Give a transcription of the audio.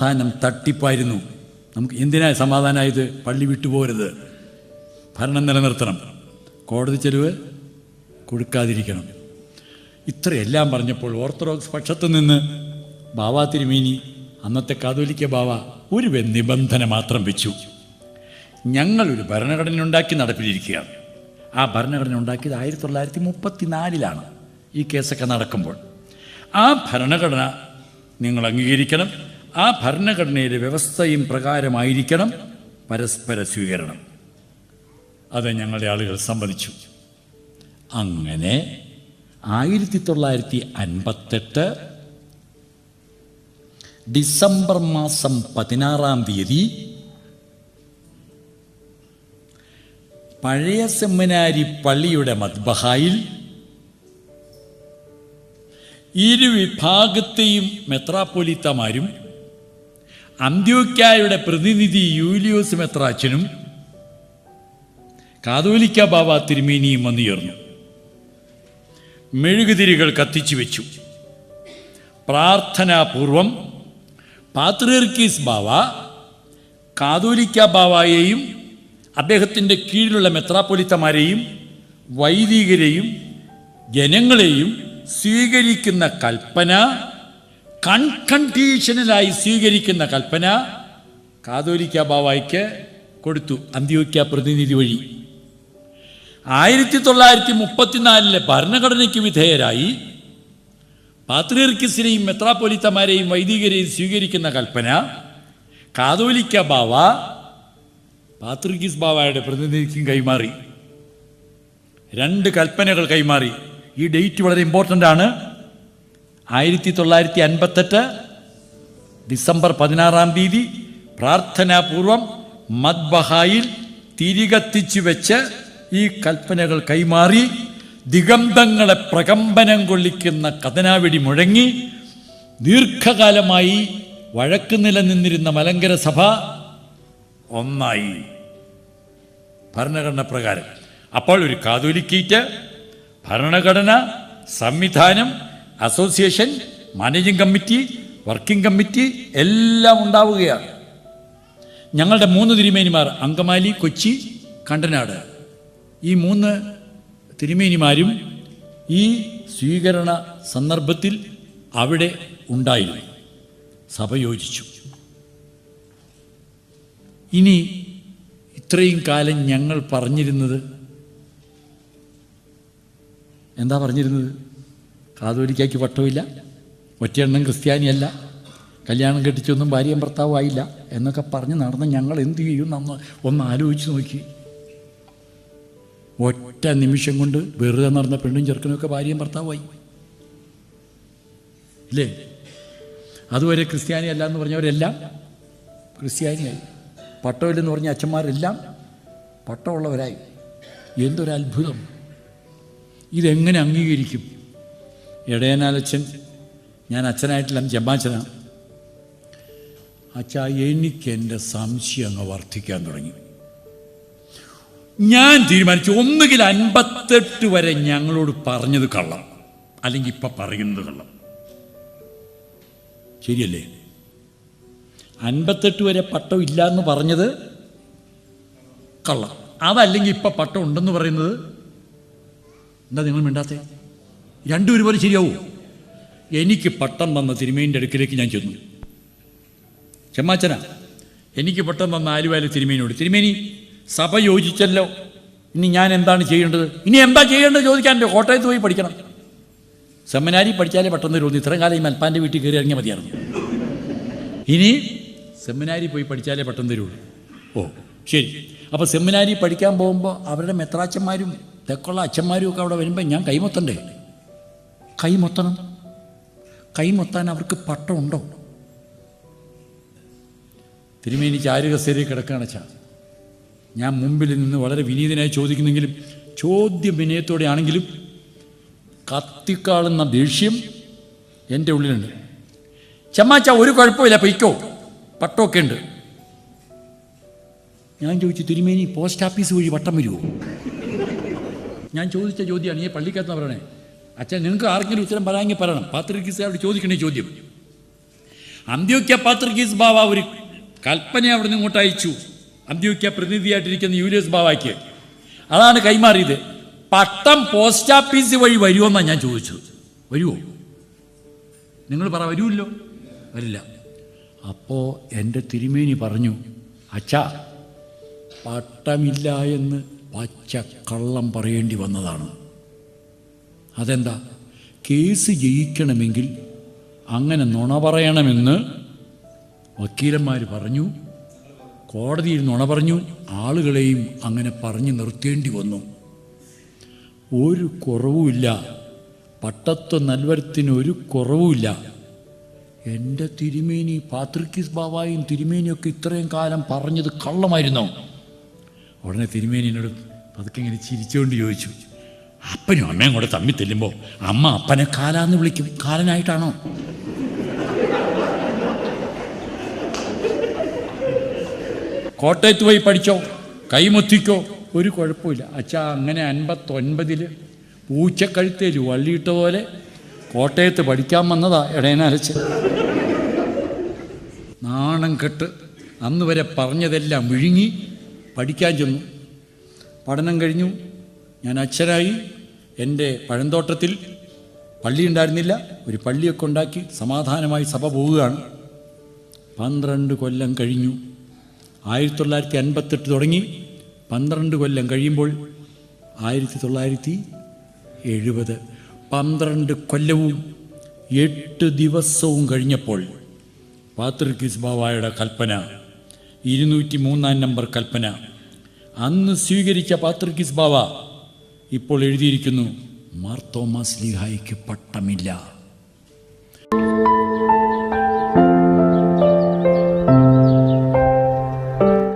സമാധാനം തട്ടിപ്പായിരുന്നു. നമുക്ക് എന്തിനാ സമാധാനമായത് പള്ളി വിട്ടുപോകരുത് ഭരണം നിലനിർത്തണം. കോടതി ചെലവ് കൊടുക്കാതിരിക്കണം. ഇത്രയെല്ലാം പറഞ്ഞപ്പോൾ ഓർത്തഡോക്സ് പക്ഷത്തു നിന്ന് ബാവ തിരുമേനി അന്നത്തെ കാതോലിക്ക ബാവ ഒരു നിബന്ധന മാത്രം വെച്ചു. ഞങ്ങളൊരു ഭരണഘടന ഉണ്ടാക്കി നടപ്പിലിരിക്കുകയാണ്. ആ ഭരണഘടന ഉണ്ടാക്കിയത് ആയിരത്തി തൊള്ളായിരത്തി മുപ്പത്തിനാലിലാണ്. ഈ കേസൊക്കെ നടക്കുമ്പോൾ ആ ഭരണഘടന നിങ്ങൾ അംഗീകരിക്കണം. ആ ഭരണഘടനയിലെ വ്യവസ്ഥയും പ്രകാരമായിരിക്കണം പരസ്പര സ്വീകരണം. അത് ഞങ്ങളുടെ ആളുകൾ സമ്മതിച്ചു. അങ്ങനെ ആയിരത്തി തൊള്ളായിരത്തി അൻപത്തെട്ട് ഡിസംബർ മാസം പതിനാറാം തീയതി പഴയ സെമിനാരി പള്ളിയുടെ മദ്ബഹായിൽ ഇരു വിഭാഗത്തെയും മെത്രാപ്പൊലിത്തമാരും അന്ത്യോക്യായുടെ പ്രതിനിധി യൂലിയോസ് മെത്രാച്ചനും കാതോലിക്ക ബാബ തിരുമേനിയും വന്നുയർന്നു. മെഴുകുതിരികൾ കത്തിച്ചു വെച്ചു. പ്രാർത്ഥനാപൂർവം പാത്രീർക്കീസ് ബാവ കാതോലിക്ക ബാവയെയും അദ്ദേഹത്തിന്റെ കീഴിലുള്ള മെത്രാപ്പൊലിത്തമാരെയും വൈദികരെയും ജനങ്ങളെയും സ്വീകരിക്കുന്ന കൽപ്പന കൺകണ്ടീഷണലായി സ്വീകരിക്കുന്ന കൽപ്പന കാതോലിക്ക ബാവായ്ക്ക് കൊടുത്തു അന്ത്യോക്യ പ്രതിനിധി വഴി. ആയിരത്തി തൊള്ളായിരത്തി മുപ്പത്തിനാലിലെ ഭരണഘടനയ്ക്ക് വിധേയരായി പാത്രീർക്കിസിനെയും മെത്രാപ്പൊലിത്തമാരെയും വൈദികരെയും സ്വീകരിക്കുന്ന കൽപ്പന കാതോലിക്ക ബാവ പാത്രിക്കിസ് ബാവായുടെ പ്രതിനിധിക്കും കൈമാറി. രണ്ട് കൽപ്പനകൾ കൈമാറി. ഈ ഡേറ്റ് വളരെ ഇമ്പോർട്ടന്റ് ആണ്. ആയിരത്തി തൊള്ളായിരത്തി അൻപത്തെട്ട് ഡിസംബർ പതിനാറാം തീയതി പ്രാർത്ഥനാപൂർവം മദ്ബഹായിൽ തിരികത്തിച്ചു വെച്ച് ഈ കൽപ്പനകൾ കൈമാറി ദിഗന്ധങ്ങളെ പ്രകമ്പനം കൊള്ളിക്കുന്ന കഥനാവിടി മുഴങ്ങി ദീർഘകാലമായി വഴക്ക് നിലനിന്നിരുന്ന മലങ്കര സഭ ഒന്നായി. ഭരണഘടന പ്രകാരം. അപ്പോൾ ഒരു കാതോലിക്കീറ്റ് ഭരണഘടന സംവിധാനം association managing committee working committee എല്ലാം ഉണ്ടാവുകയാണ്. ഞങ്ങളുടെ മൂന്ന് തിരുമേനിമാർ അങ്കമാലി കൊച്ചി കണ്ടനാട്. ഈ മൂന്ന് തിരുമേനിമാരും ഈ സ്വീകരണ സന്ദർഭത്തിൽ അവിടെ ഉണ്ടായിരുന്നു. സഭ യോജിച്ചു. ഇനി ഇത്രയും കാലം ഞങ്ങൾ പറഞ്ഞിരുന്നത് എന്താ പറഞ്ഞിരുന്നത്? കാതോലിക്കായ്ക്ക് പട്ടമില്ല ഒറ്റയെണ്ണം ക്രിസ്ത്യാനിയല്ല. കല്യാണം കെട്ടിച്ചൊന്നും ഭാര്യയും ഭർത്താവും ആയില്ല. എന്നൊക്കെ പറഞ്ഞ് നടന്ന് ഞങ്ങൾ എന്ത് ചെയ്യും എന്ന് ഒന്ന് ആലോചിച്ച് നോക്കി. ഒറ്റ നിമിഷം കൊണ്ട് വെറുതെ നടന്ന പെണ്ണും ചെറുക്കനൊക്കെ ഭാര്യയും ഭർത്താവുമായി. ഇല്ലേ? അതുവരെ ക്രിസ്ത്യാനി അല്ല എന്ന് പറഞ്ഞവരെല്ലാം ക്രിസ്ത്യാനിയായി. പട്ടമില്ലെന്ന് പറഞ്ഞ അച്ഛന്മാരെല്ലാം പട്ടമുള്ളവരായി. എന്തൊരു അത്ഭുതം ഇതെങ്ങനെ അംഗീകരിക്കും? ഇടയനാലച്ഛൻ ഞാൻ അച്ഛനായിട്ടില്ല ജമ്മാച്ചനാണ്. അച്ഛാ എനിക്ക് എന്റെ സംശയം അങ്ങ് വർദ്ധിക്കാൻ തുടങ്ങി. ഞാൻ തീരുമാനിച്ചു ഒന്നുകിൽ അൻപത്തെട്ട് വരെ ഞങ്ങളോട് പറഞ്ഞത് കള്ളം. അല്ലെങ്കിൽ ഇപ്പം പറയുന്നത് കള്ളം. ശരിയല്ലേ? അൻപത്തെട്ട് വരെ പട്ടം ഇല്ല എന്ന് പറഞ്ഞത് കള്ളം. അതല്ലെങ്കിൽ ഇപ്പം പട്ടം ഉണ്ടെന്ന് പറയുന്നത് എന്താ നിങ്ങൾ മിണ്ടാത്തേ? രണ്ടും ഒരുപോലെ ശരിയാവൂ? എനിക്ക് പട്ടം വന്ന തിരുമേന്റെ അടുക്കിലേക്ക് ഞാൻ ചെന്നു. ചെമ്മാച്ചന എനിക്ക് പട്ടം വന്ന ആലുവാല തിരുമേനിയോട് തിരുമേനി സഭ യോജിച്ചല്ലോ. ഇനി ഞാൻ എന്താണ് ചെയ്യേണ്ടത്? ഇനി എന്താ ചെയ്യേണ്ടത് ചോദിക്കാൻ കോട്ടയത്ത് പോയി പഠിക്കണം. സെമിനാരി പഠിച്ചാലേ പെട്ടെന്ന് തോന്നി ഇത്രയും കാലം ഈ മൽപ്പാന്റെ വീട്ടിൽ കയറി ഇറങ്ങിയാൽ മതിയായിരുന്നു. ഇനി സെമിനാരി പോയി പഠിച്ചാലേ പെട്ടെന്ന് തരുള്ളൂ ഓ ശരി. അപ്പോൾ സെമിനാരി പഠിക്കാൻ പോകുമ്പോൾ അവരുടെ മെത്രാച്ചന്മാരും തെക്കുള്ള അച്ഛന്മാരും ഒക്കെ അവിടെ വരുമ്പോൾ ഞാൻ കൈമൊത്തണ്ടേ. കൈമൊത്തണം? കൈമൊത്താൻ അവർക്ക് പട്ടമുണ്ടോ? തിരുമേനി ചാരുകസേരി കിടക്കുകയാണ് ചാ ഞാൻ മുമ്പിൽ നിന്ന് വളരെ വിനീതനായി ചോദിക്കുന്നെങ്കിലും ചോദ്യ വിനയത്തോടെ ആണെങ്കിലും കത്തിക്കാളുന്ന ദേഷ്യം എന്റെ ഉള്ളിലുണ്ട്. ചമ്മാച്ച ഒരു കുഴപ്പമില്ല പൊയ്ക്കോ. പട്ടമൊക്കെ ഉണ്ട്. ഞാൻ ചോദിച്ചു തിരുമേനി പോസ്റ്റ് ഓഫീസ് വഴി പട്ടം വരുമോ ഞാൻ ചോദിച്ച ചോദ്യമാണ് ഈ പള്ളിക്കകത്ത് പറയണേ. അച്ഛൻ നിങ്ങൾക്ക് ആർക്കെങ്കിലും ഉത്തരം പറയാമെങ്കിൽ പറയണം. പാത്രികീസ് അവിടെ ചോദിക്കണേ ചോദ്യം. അന്ത്യോക്യ പാത്രികീസ് ബാവ ഒരു കൽപ്പന അവിടെ നിന്ന് ഇങ്ങോട്ട് അയച്ചു. അന്ത്യോക്യ പ്രതിനിധിയായിട്ടിരിക്കുന്ന യൂലിയസ് ബാവയ്ക്ക്. അതാണ് കൈമാറിയത്. പട്ടം പോസ്റ്റ് ഓഫീസ് വഴി വരുമെന്നാണ് ഞാൻ ചോദിച്ചത്. വരുമോ നിങ്ങൾ പറ വരുമല്ലോ? വരില്ല. അപ്പോൾ എന്റെ തിരുമേനി പറഞ്ഞു അച്ഛാ പട്ടമില്ല എന്ന് പച്ച കള്ളം പറയേണ്ടി വന്നതാണ്. അതെന്താ? കേസ് ജയിക്കണമെങ്കിൽ അങ്ങനെ നുണ പറയണമെന്ന് വക്കീലന്മാർ പറഞ്ഞു. കോടതിയിൽ നുണ പറഞ്ഞു. ആളുകളെയും അങ്ങനെ പറഞ്ഞു നിർത്തേണ്ടി വന്നു. ഒരു കുറവുമില്ല. പട്ടത്വ നൽവരത്തിന് ഒരു കുറവുമില്ല. എന്റെ തിരുമേനി പാത്രിക്കിസ് ബാബായും തിരുമേനിയൊക്കെ ഇത്രയും കാലം പറഞ്ഞത് കള്ളമായിരുന്നോ? ഉടനെ തിരുമേനി എന്നോട് പതുക്കെ ഇങ്ങനെ ചിരിച്ചുകൊണ്ട് ചോദിച്ചു. അപ്പനും അമ്മയും കൂടെ തമ്മി തെല്ലുമ്പോൾ അമ്മ അപ്പനെ കാലാന്ന് വിളിക്കും. കാലനായിട്ടാണോ? കോട്ടയത്ത് പോയി പഠിച്ചോ? കൈമൊത്തിക്കോ? ഒരു കുഴപ്പമില്ല. അച്ഛാ അങ്ങനെ അൻപത്തൊൻപതിൽ പൂച്ചക്കഴുത്തേൽ വള്ളിയിട്ട പോലെ കോട്ടയത്ത് പഠിക്കാൻ വന്നതാ ഇടയനരച്ച് നാണം കെട്ട് അന്ന് വരെ പറഞ്ഞതെല്ലാം വിഴുങ്ങി പഠിക്കാൻ ചെന്നു. പഠനം കഴിഞ്ഞു. ഞാൻ അച്ഛനായി. എന്റെ പഴന്തോട്ടത്തിൽ പള്ളി ഉണ്ടായിരുന്നില്ല. ഒരു പള്ളിയൊക്കെ ഉണ്ടാക്കി സമാധാനമായി സഭ പോവുകയാണ്. പന്ത്രണ്ട് കൊല്ലം കഴിഞ്ഞു. ആയിരത്തി തൊള്ളായിരത്തി അൻപത്തെട്ട് തുടങ്ങി. പന്ത്രണ്ട് കൊല്ലം കഴിയുമ്പോൾ ആയിരത്തി തൊള്ളായിരത്തി എഴുപത് പന്ത്രണ്ട് കൊല്ലവും എട്ട് ദിവസവും കഴിഞ്ഞപ്പോൾ പാത്രിക്കിസ് ബാബായുടെ കൽപ്പന ഇരുന്നൂറ്റി മൂന്നാം നമ്പർ കൽപ്പന. അന്ന് സ്വീകരിച്ച പാത്രിക്കിസ് ബാവ ഇപ്പോൾ എഴുതിയിരിക്കുന്നു മാർത്തോമാസ് തോമസ് ലീഹായിക്ക് പട്ടമില്ല.